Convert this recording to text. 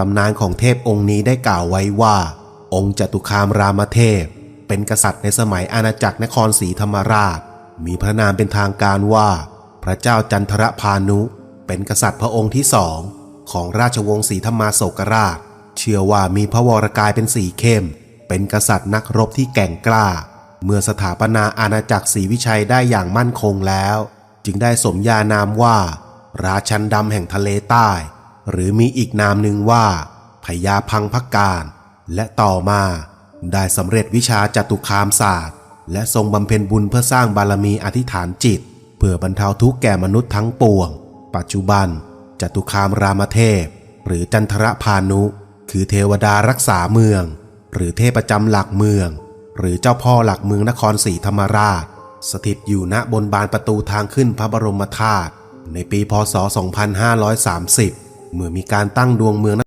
ตำนานของเทพองค์นี้ได้กล่าวไว้ว่า องค์จตุคามรามเทพ เป็นกษัตริย์ในสมัยอาณาจักรนครศรีธรรมราช มีพระนามเป็นทางการว่า พระเจ้าจันทรพานุ เป็นกษัตริย์พระองค์ที่สองของราชวงศ์ศรีธรรมาโศกราช เชื่อว่ามีพระวรกายเป็นสีเข้ม เป็นกษัตริย์นักรบที่แก่งกล้า เมื่อสถาปนาอาณาจักรศรีวิชัยได้อย่างมั่นคงแล้ว จึงได้สมญานามว่า ราชันดำแห่งทะเลใต้ หรือมีอีกนามหนึ่งว่าพญาพังพักการ และต่อมาได้สำเร็จวิชาจตุคามศาสตร์ และทรงบำเพ็ญบุญเพื่อสร้างบารมีอธิษฐานจิต เพื่อบรรเทาทุกข์แก่มนุษย์ทั้งปวง ปัจจุบันจตุคามรามเทพ หรือจันทรพานุ คือเทวดารักษาเมือง หรือเทพประจำหลักเมือง หรือเจ้าพ่อหลักเมืองนครศรีธรรมราช สถิตอยู่ณบนบานประตูทางขึ้นพระบรมธาตุในปีพศ 2530 เมื่อมีการตั้งดวงเมือง